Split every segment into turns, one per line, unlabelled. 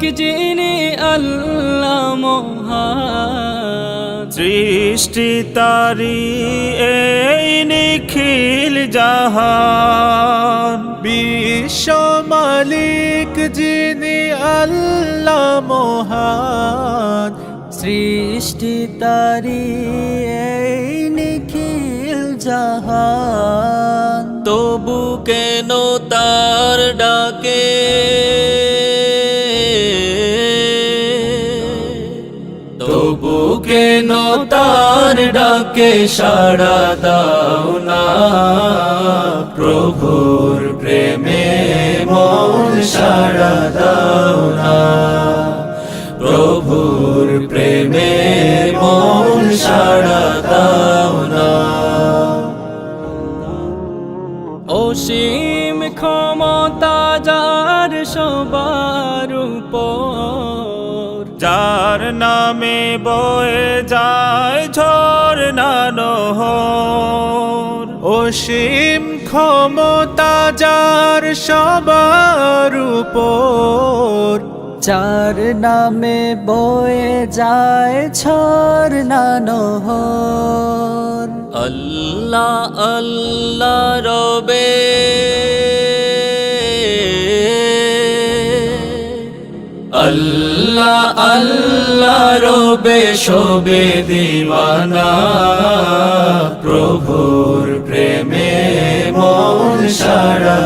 মালিক যিনি আল্লাহ মহান।
সৃষ্টি তারি এই নিখিল জাহান।
বিশ্ব মালিক যিনি আল্লাহ মহান। সৃষ্টি তারি এই নিখিল জাহান।
তবু কেন তার ডাকে তবু কেন তার ডাকে সাড়া দাও না? প্রভুর প্রেমে মন সাড়া দাও না। প্রভুর প্রেমে মন সাড়া দাও না। অসীম ক্ষমতা যার সবার উপর
যার নামে বয়ে যায় ঝর্ণা নহর
অসীম ক্ষমতা যার সবার উপর, যার নামে বয়ে যায় ছর নহর
আল্লাহ আল্লাহ রবে রবে শোবে দিওয়ানা। প্রভুর প্রেমে মন সারা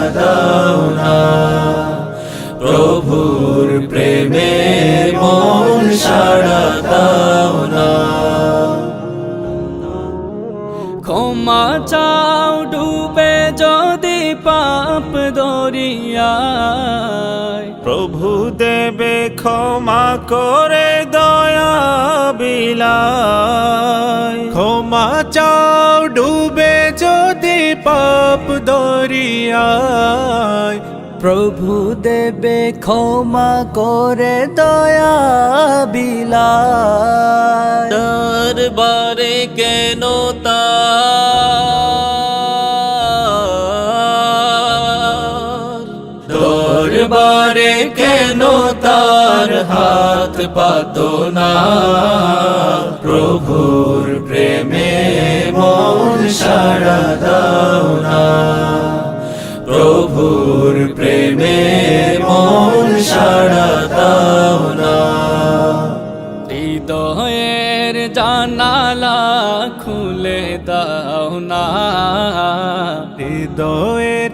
না। প্রভুর প্রেমে মন সারা না। ক্ষমা চাও ডুবে যদি পাপ দরিয়ায়
প্রভু দেবে ক্ষমা করে দয়া বিলায়।
ক্ষমা চাও ডুবে যদি পাপ দরিয়ায়। প্রভু দেবে ক্ষমা করে দয়া বিলায়।
দরবারে কেন তার দরবারে কেন তার হাত পাত না? প্রভুর প্রেমে মন সারা দাও না। প্রভুর প্রেমে মন সারা দাও না। হৃদয়ের জানালা খুলে দাও না।
হৃদয়ের